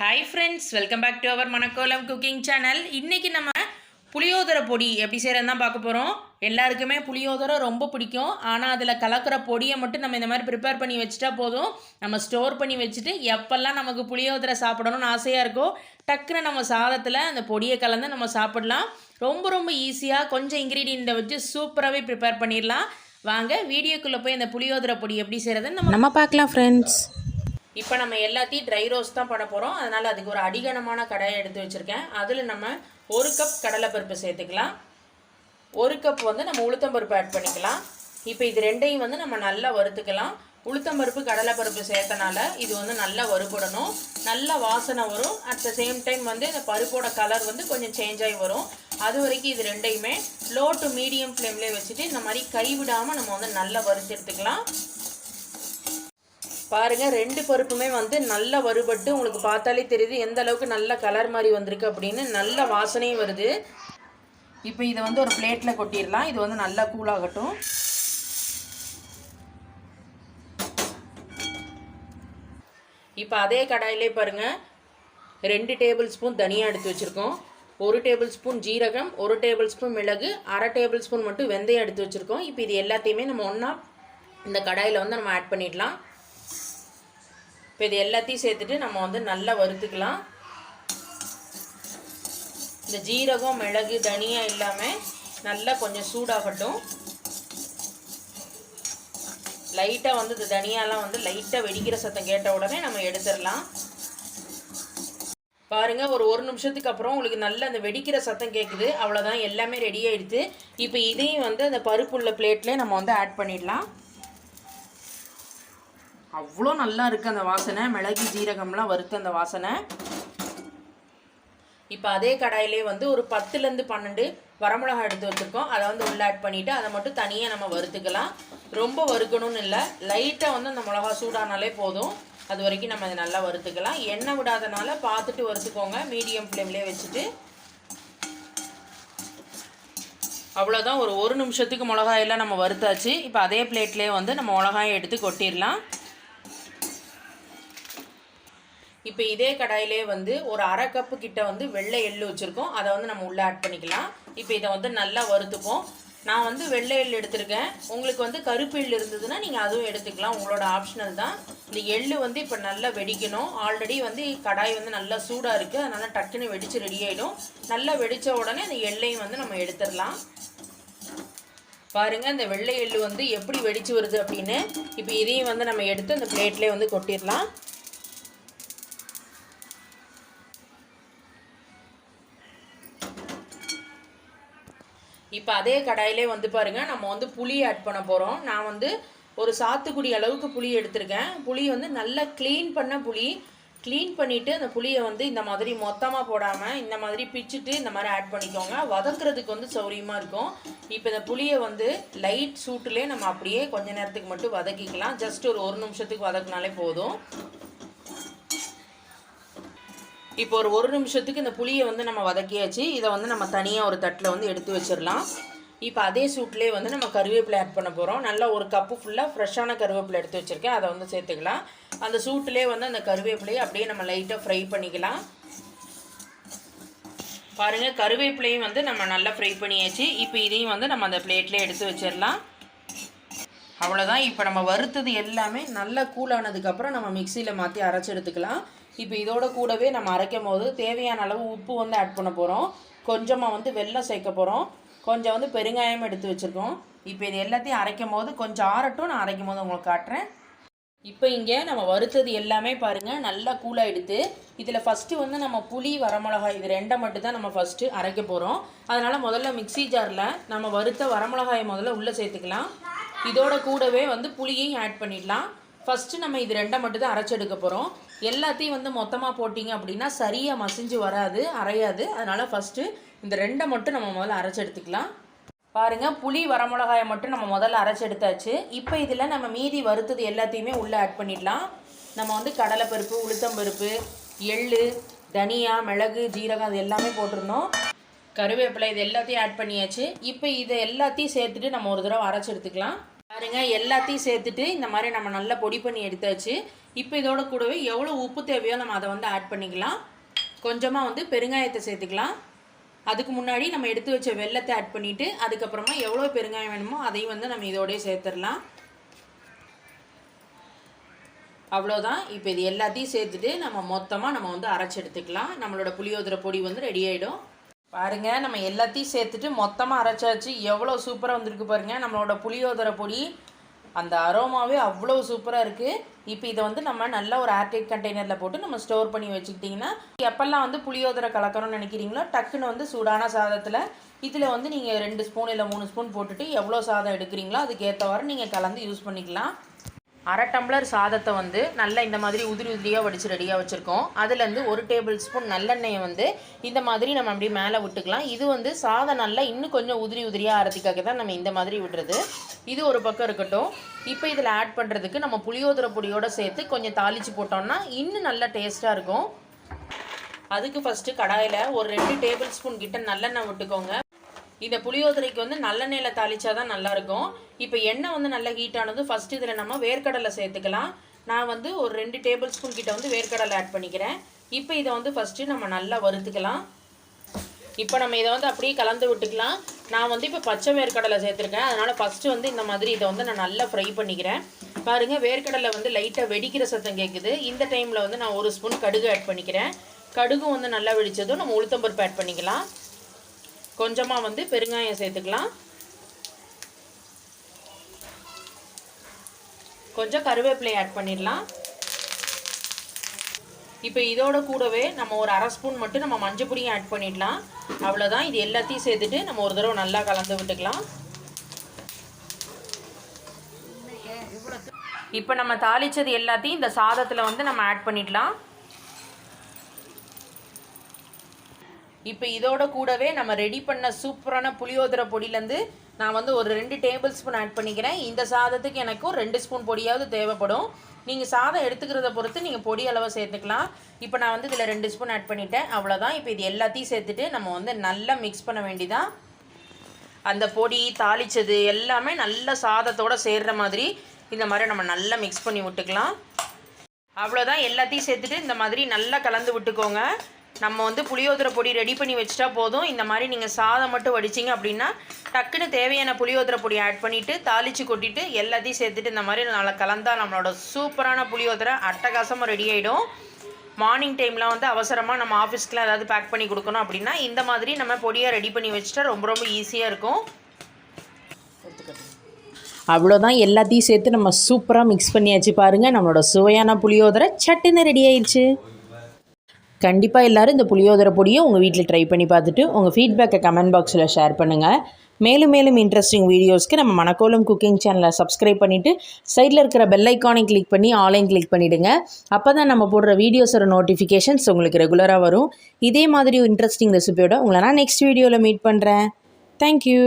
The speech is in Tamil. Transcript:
Hi friends welcome back to our Manakolam cooking channel இன்றைக்கி நம்ம புளியோதரை பொடி எப்படி செய்கிறதுன்னு தான் பார்க்க போகிறோம் எல்லாருக்குமே புளியோதரை ரொம்ப பிடிக்கும். ஆனால் அதில் கலக்கிற பொடியை மட்டும் நம்ம இந்த மாதிரி ப்ரிப்பேர் பண்ணி வச்சுட்டா போதும். நம்ம ஸ்டோர் பண்ணி வச்சுட்டு எப்போல்லாம் நமக்கு புளியோதரை சாப்பிடணும்னு ஆசையாக இருக்கோ டக்குன்னு நம்ம சாதத்தில் அந்த பொடியை கலந்து நம்ம சாப்பிடலாம். ரொம்ப ரொம்ப ஈஸியாக கொஞ்சம் இன்க்ரீடியண்ட்டை வச்சு சூப்பராகவே ப்ரிப்பேர் பண்ணிடலாம். வாங்க வீடியோக்குள்ளே போய் அந்த புளியோதரை பொடி எப்படி செய்கிறதுன்னு நம்ம நம்ம பார்க்கலாம் ஃப்ரெண்ட்ஸ் இப்போ நம்ம எல்லாத்தையும் ட்ரை ரோஸ்ட் தான் பண்ண போகிறோம் அதனால் அதுக்கு ஒரு அடிகனமான கடாயை எடுத்து வச்சுருக்கேன். அதில் நம்ம ஒரு கப் கடலைப்பருப்பு சேர்த்துக்கலாம். ஒரு கப் வந்து நம்ம உளுத்தம்பருப்பு ஆட் பண்ணிக்கலாம். இப்போ இது ரெண்டையும் வந்து நம்ம நல்லா வறுத்துக்கலாம். உளுத்தம்பருப்பு கடலைப்பருப்பு சேர்த்தனால இது வந்து நல்லா வறுபடணும். நல்ல வாசனை வரும். அட் த சேம் டைம் வந்து இந்த பருப்போட கலர் வந்து கொஞ்சம் சேஞ்ச் ஆகி வரும். அது வரைக்கும் இது ரெண்டையுமே லோ டு மீடியம் ஃப்ளேம்லேயே வச்சுட்டு இந்த மாதிரி கைவிடாமல் நம்ம வந்து நல்லா வறுத்து எடுத்துக்கலாம். பாருங்கள் ரெண்டு பருப்புமே வந்து நல்லா வறுபட்டு உங்களுக்கு பார்த்தாலே தெரியுது எந்த அளவுக்கு நல்ல கலர் மாதிரி வந்திருக்கு அப்படின்னு. நல்ல வாசனையும் வருது. இப்போ இதை வந்து ஒரு பிளேட்டில் கொட்டிடலாம். இது வந்து நல்லா கூலாகட்டும் இப்போ அதே கடாயிலே பாருங்க ரெண்டு டேபிள் ஸ்பூன் தனியாக எடுத்து வச்சுருக்கோம். ஒரு டேபிள் ஸ்பூன் ஜீரகம் ஒரு டேபிள் ஸ்பூன் மிளகு அரை டேபிள் ஸ்பூன் மட்டும் வெந்தயம் எடுத்து வச்சுருக்கோம். இப்போ இது எல்லாத்தையுமே நம்ம ஒன்றா இந்த கடாயில் வந்து நம்ம ஆட் பண்ணிடலாம். இப்போ இது எல்லாத்தையும் சேர்த்துட்டு நம்ம வந்து நல்லா வறுத்துக்கலாம். இந்த ஜீரகம் மிளகு தனியா இல்லாமல் நல்லா கொஞ்சம் சூடாகட்டும். லைட்டாக வந்து இந்த தனியாலாம் வந்து லைட்டாக வெடிக்கிற சத்தம் கேட்ட உடனே நம்ம எடுத்துடலாம். பாருங்க ஒரு ஒரு நிமிஷத்துக்கு அப்புறம் உங்களுக்கு நல்ல அந்த வெடிக்கிற சத்தம் கேட்குது அவ்வளோதான் எல்லாமே ரெடி ஆகிடுது இப்போ இதையும் வந்து அந்த பருப்புள்ள பிளேட்லேயே நம்ம வந்து ஆட் பண்ணிடலாம். அவ்வளோ நல்லா இருக்குது அந்த வாசனை. மிளகு ஜீரகம்லாம் வறுத்து அந்த வாசனை. இப்போ அதே கடாயிலே வந்து ஒரு பத்துலேருந்து பன்னெண்டு வரமிளகா எடுத்து வச்சுருக்கோம். அதை வந்து உள்ளே ஆட் பண்ணிவிட்டு அதை மட்டும் தனியாக நம்ம வறுத்துக்கலாம். ரொம்ப வறுக்கணும்னு இல்லை. லைட்டாக வந்து அந்த மிளகா சூடானாலே போதும். அது வரைக்கும் நம்ம அதை நல்லா வறுத்துக்கலாம். எண்ணெய் விடாதனால பார்த்துட்டு வறுத்துக்கோங்க. மீடியம் ஃப்ளேம்லேயே வச்சுட்டு. அவ்வளோதான் ஒரு ஒரு நிமிஷத்துக்கு மிளகாயெல்லாம் நம்ம வறுத்தாச்சு. இப்போ அதே பிளேட்லேயே வந்து நம்ம மிளகாயை எடுத்து கொட்டிடலாம். இப்போ இதே கடாயிலே வந்து ஒரு அரை கப்பு கிட்ட வந்து வெள்ளை எள்ளு வச்சுருக்கோம். அதை வந்து நம்ம உள்ளே ஆட் பண்ணிக்கலாம். இப்போ இதை வந்து நல்லா வறுத்துப்போம். நான் வந்து வெள்ளை எள் எடுத்திருக்கேன். உங்களுக்கு வந்து கருப்பு எள் இருந்ததுன்னா நீங்கள் அதுவும் எடுத்துக்கலாம். உங்களோட ஆப்ஷனல் தான். இந்த எள் வந்து இப்போ நல்லா வெடிக்கணும். ஆல்ரெடி வந்து கடாய் வந்து நல்லா சூடாக இருக்குது அதனால் டக்குன்னு வெடித்து ரெடி ஆகிடும் நல்லா வெடித்த உடனே அந்த எள்ளையும் வந்து நம்ம எடுத்துடலாம். பாருங்க இந்த வெள்ளை எள்ளு வந்து எப்படி வெடிச்சு வருது அப்படின்னு. இப்போ இதையும் வந்து நம்ம எடுத்து அந்த பிளேட்லேயே வந்து கொட்டிடலாம். இப்போ அதே கடாயிலே வந்து பாருங்கள் நம்ம வந்து புளி ஆட் பண்ண போகிறோம் நான் வந்து ஒரு சாத்துக்குடி அளவுக்கு புளி எடுத்திருக்கேன். புளி வந்து நல்லா க்ளீன் பண்ண புளி. க்ளீன் பண்ணிவிட்டு அந்த புளியை வந்து இந்த மாதிரி மொத்தமாக போடாமல் இந்த மாதிரி பிச்சுட்டு இந்த மாதிரி ஆட் பண்ணிக்கோங்க. வதக்குறதுக்கு வந்து சௌரியமாக இருக்கும். இப்போ இந்த புளியை வந்து லைட் சூட்டிலே நம்ம அப்படியே கொஞ்ச நேரத்துக்கு மட்டும் வதக்கிக்கலாம். ஜஸ்ட் ஒரு ஒரு நிமிஷத்துக்கு வதக்குனாலே போதும். இப்போ ஒரு ஒரு நிமிஷத்துக்கு இந்த புளியை வந்து நம்ம வதக்கியாச்சு. இதை வந்து நம்ம தனியாக ஒரு தட்டில் வந்து எடுத்து வச்சிடலாம். இப்போ அதே சூட்லேயே வந்து நம்ம கருவேப்பிலை ஆட் பண்ண போகிறோம் நல்லா ஒரு கப்பு ஃபுல்லாக ஃப்ரெஷ்ஷான கருவேப்பிலை எடுத்து வச்சுருக்கேன். அதை வந்து சேர்த்துக்கலாம். அந்த சூட்டிலே வந்து அந்த கருவேப்பிலையை அப்படியே நம்ம லைட்டாக ஃப்ரை பண்ணிக்கலாம். பாருங்கள் கருவேப்பிலையும் வந்து நம்ம நல்லா ஃப்ரை பண்ணியாச்சு. இப்போ இதையும் வந்து நம்ம அந்த பிளேட்லேயே எடுத்து வச்சிடலாம். அவ்வளோதான் இப்போ நம்ம வறுத்தது எல்லாமே நல்லா கூலானதுக்கப்புறம் நம்ம மிக்சியில் மாற்றி அரைச்சி எடுத்துக்கலாம். இப்போ இதோட கூடவே நம்ம அரைக்கும் போது தேவையான அளவு உப்பு வந்து ஆட் பண்ண போகிறோம் கொஞ்சமாக வந்து வெல்லம் சேர்க்க போகிறோம் கொஞ்சம் வந்து பெருங்காயம் எடுத்து வச்சுருக்கோம். இப்போ இது எல்லாத்தையும் அரைக்கும் போது கொஞ்சம் ஆறட்டும். நான் அரைக்கும் போது உங்களுக்கு காட்டுறேன். இப்போ இங்கே நம்ம வறுத்தது எல்லாமே பாருங்கள் நல்லா கூலாகிடுது இதில் ஃபஸ்ட்டு வந்து நம்ம புளி வரமிளகாய் இது ரெண்டை மட்டும் தான் நம்ம ஃபஸ்ட்டு அரைக்க போகிறோம் அதனால் முதல்ல மிக்ஸி ஜாரில் நம்ம வறுத்த வரமிளகாயை முதல்ல உள்ளே சேர்த்துக்கலாம். இதோட கூடவே வந்து புளியையும் ஆட் பண்ணிடலாம். ஃபஸ்ட்டு நம்ம இது ரெண்டை மட்டும் தான் அரைச்செடுக்க போகிறோம் எல்லாத்தையும் வந்து மொத்தமாக போட்டிங்க அப்படின்னா சரியாக மசிஞ்சு வராது அரையாது. அதனால் ஃபஸ்ட்டு இந்த ரெண்டை மட்டும் நம்ம முதல்ல அரைச்சி எடுத்துக்கலாம். புளி வரமிளகாயை மட்டும் நம்ம முதல்ல அரைச்சி எடுத்தாச்சு. இப்போ இதில் நம்ம மீதி வறுத்தது எல்லாத்தையுமே உள்ளே ஆட் பண்ணிடலாம். நம்ம வந்து கடலைப்பருப்பு உளுத்தம்பருப்பு எள் தனியா மிளகு ஜீரகம் அது எல்லாமே போட்டிருந்தோம். கருவேப்பிலை இது எல்லாத்தையும் ஆட் பண்ணியாச்சு. இப்போ இதை எல்லாத்தையும் சேர்த்துட்டு நம்ம ஒரு தடவை அரைச்சி எடுத்துக்கலாம். பாருங்க எல்லாத்தையும் சேர்த்துட்டு இந்த மாதிரி நம்ம நல்லா பொடி பண்ணி எடுத்தாச்சு. இப்போ இதோட கூடவே எவ்வளோ உப்பு தேவையோ நம்ம அதை வந்து ஆட் பண்ணிக்கலாம். கொஞ்சமாக வந்து பெருங்காயத்தை சேர்த்துக்கலாம். அதுக்கு முன்னாடி நம்ம எடுத்து வச்ச வெள்ளத்தை ஆட் பண்ணிவிட்டு அதுக்கப்புறமா எவ்வளோ பெருங்காயம் வேணுமோ அதையும் வந்து நம்ம இதோடய சேர்த்துடலாம். அவ்வளோதான் இப்போ இது எல்லாத்தையும் சேர்த்துட்டு நம்ம மொத்தமாக நம்ம வந்து அரைச்சி எடுத்துக்கலாம். நம்மளோட புளியோதரை பொடி வந்து ரெடி ஆகிடும் பாருங்கள் நம்ம எல்லாத்தையும் சேர்த்துட்டு மொத்தமாக அரைச்சாச்சு எவ்வளோ சூப்பராக வந்திருக்கு பாருங்கள் நம்மளோட புளியோதரை பொடி அந்த அரோமாவே அவ்வளோ சூப்பராக இருக்குது இப்போ இதை வந்து நம்ம நல்ல ஒரு ஏர்டைட் கண்டெய்னரில் போட்டு நம்ம ஸ்டோர் பண்ணி வச்சுக்கிட்டிங்கன்னா எப்போல்லாம் வந்து புளியோதரை கலக்கணும்னு நினைக்கிறீங்களோ டக்குன்னு வந்து சூடான சாதத்தில் இதில் வந்து நீங்கள் ரெண்டு ஸ்பூன் இல்லை மூணு ஸ்பூன் போட்டுட்டு எவ்வளோ சாதம் எடுக்கிறீங்களோ அதுக்கேற்றவாறு நீங்கள் கலந்து யூஸ் பண்ணிக்கலாம். அரை டம்ளர் சாதத்தை வந்து நல்லா இந்த மாதிரி உதிரி உதிரியாக வடித்து ரெடியாக வச்சுருக்கோம். அதுலேருந்து ஒரு டேபிள் ஸ்பூன் நல்லெண்ணெயை வந்து இந்த மாதிரி நம்ம அப்படியே மேலே விட்டுக்கலாம். இது வந்து சாதம் நல்லா இன்னும் கொஞ்சம் உதிரி உதிரியாக அரைத்திக்காக தான் நம்ம இந்த மாதிரி விடுறது. இது ஒரு பக்கம் இருக்கட்டும். இப்போ இதில் ஆட் பண்ணுறதுக்கு நம்ம புளியோதரை பொடியோடு சேர்த்து கொஞ்சம் தாளித்து போட்டோம்னா இன்னும் நல்லா டேஸ்ட்டாக இருக்கும். அதுக்கு ஃபஸ்ட்டு கடாயில் ஒரு ரெண்டு டேபிள் ஸ்பூன் கிட்ட நல்லெண்ணெய் விட்டுக்கோங்க. இந்த புளியோதரைக்கு வந்து நல்லெண்ணெயில் தாளிச்சா தான் நல்லாயிருக்கும். இப்போ எண்ணெய் வந்து நல்லா ஹீட் ஆனது ஃபஸ்ட்டு இதில் நம்ம வேர்க்கடலை சேர்த்துக்கலாம். நான் வந்து ஒரு ரெண்டு டேபிள் ஸ்பூன் கிட்ட வந்து வேர்க்கடலை ஆட் பண்ணிக்கிறேன். இப்போ இதை வந்து ஃபஸ்ட்டு நம்ம நல்லா வறுத்துக்கலாம். இப்போ நம்ம இதை வந்து அப்படியே கலந்து விட்டுக்கலாம். நான் வந்து இப்போ பச்சை வேர்க்கடலை சேர்த்துருக்கேன். அதனால் ஃபஸ்ட்டு வந்து இந்த மாதிரி இதை வந்து நான் நல்லா ஃப்ரை பண்ணிக்கிறேன். பாருங்கள் வேர்க்கடலை வந்து லைட்டாக வெடிக்கிற சத்தம் கேட்குது இந்த டைமில் வந்து நான் ஒரு ஸ்பூன் கடுகு ஆட் பண்ணிக்கிறேன். கடுகு வந்து நல்லா வெடித்ததும் நம்ம உளுத்தம்பருப்பு ஆட் பண்ணிக்கலாம். கொஞ்சமாக வந்து பெருங்காயம் சேர்த்துக்கலாம். கொஞ்சம் கருவேப்பிலை ஆட் பண்ணிடலாம். இப்போ இதோட கூடவே நம்ம ஒரு அரை ஸ்பூன் மட்டும் நம்ம மஞ்சள் பொடியும் ஆட் பண்ணிடலாம். அவ்வளோதான் இது எல்லாத்தையும் சேர்த்துட்டு நம்ம ஒரு தடவை நல்லா கலந்து விட்டுக்கலாம். இப்போ நம்ம தாளித்தது எல்லாத்தையும் இந்த சாதத்தில் வந்து நம்ம ஆட் பண்ணிடலாம். இப்போ இதோட கூடவே நம்ம ரெடி பண்ண சூப்பரான புளியோதரை பொடியிலேருந்து நான் வந்து ஒரு ரெண்டு டேபிள் ஸ்பூன் ஆட் பண்ணிக்கிறேன். இந்த சாதத்துக்கு எனக்கும் ரெண்டு ஸ்பூன் பொடியாவது தேவைப்படும். நீங்கள் சாதம் எடுத்துக்கிறத பொறுத்து நீங்கள் பொடி அளவை சேர்த்துக்கலாம். இப்போ நான் வந்து இதில் ரெண்டு ஸ்பூன் ஆட் பண்ணிட்டேன். அவ்வளோதான் இப்போ இது எல்லாத்தையும் சேர்த்துட்டு நம்ம வந்து நல்லா மிக்ஸ் பண்ண வேண்டிதான். அந்த பொடி தாளித்தது எல்லாமே நல்ல சாதத்தோடு சேர்கிற மாதிரி இந்த மாதிரி நம்ம நல்லா மிக்ஸ் பண்ணி விட்டுக்கலாம். அவ்வளோதான் எல்லாத்தையும் சேர்த்துட்டு இந்த மாதிரி நல்லா கலந்து விட்டுக்கோங்க. நம்ம வந்து புளியோதரை பொடி ரெடி பண்ணி வச்சுட்டா போதும். இந்த மாதிரி நீங்கள் சாதம் மட்டும் வடிச்சிங்க அப்படின்னா டக்குன்னு தேவையான புளியோதரை பொடி ஆட் பண்ணிவிட்டு தாளித்து கொட்டிட்டு எல்லாத்தையும் சேர்த்துட்டு இந்த மாதிரி நல்லா கலந்தால் நம்மளோட சூப்பரான புளியோதரை அட்டகாசமாக ரெடி ஆகிடும் மார்னிங் டைமில் வந்து அவசரமாக நம்ம ஆஃபீஸ்க்குலாம் ஏதாவது பேக் பண்ணி கொடுக்கணும் அப்படின்னா இந்த மாதிரி நம்ம பொடியாக ரெடி பண்ணி வச்சுட்டா ரொம்ப ரொம்ப ஈஸியாக இருக்கும். அவ்வளோதான் எல்லாத்தையும் சேர்த்து நம்ம சூப்பராக மிக்ஸ் பண்ணியாச்சு பாருங்கள் நம்மளோட சுவையான புளியோதரை சட்டுன்னு ரெடி ஆயிடுச்சு. கண்டிப்பாக எல்லோரும் இந்த புளியோதரை பொடியை உங்கள் வீட்டில் ட்ரை பண்ணி பார்த்துட்டு உங்கள் ஃபீட்பேக்கை கமெண்ட் பாக்ஸில் ஷேர் பண்ணுங்கள் மேலும் மேலும் இன்ட்ரெஸ்டிங் வீடியோஸ்க்கு நம்ம மணக்கோலம் குக்கிங் சேனலை சப்ஸ்கிரைப் பண்ணிவிட்டு சைடில் இருக்கிற பெல் ஐக்கானை கிளிக் பண்ணி ஆன்லைன் கிளிக் பண்ணிவிடுங்க அப்போ தான் நம்ம போடுற வீடியோஸோட நோட்டிஃபிகேஷன்ஸ் உங்களுக்கு ரெகுலராக வரும். இதே மாதிரி இன்ட்ரெஸ்டிங் ரெசிபியோட உங்களை நான் நெக்ஸ்ட் வீடியோவில் மீட் பண்ணுறேன் தேங்க்யூ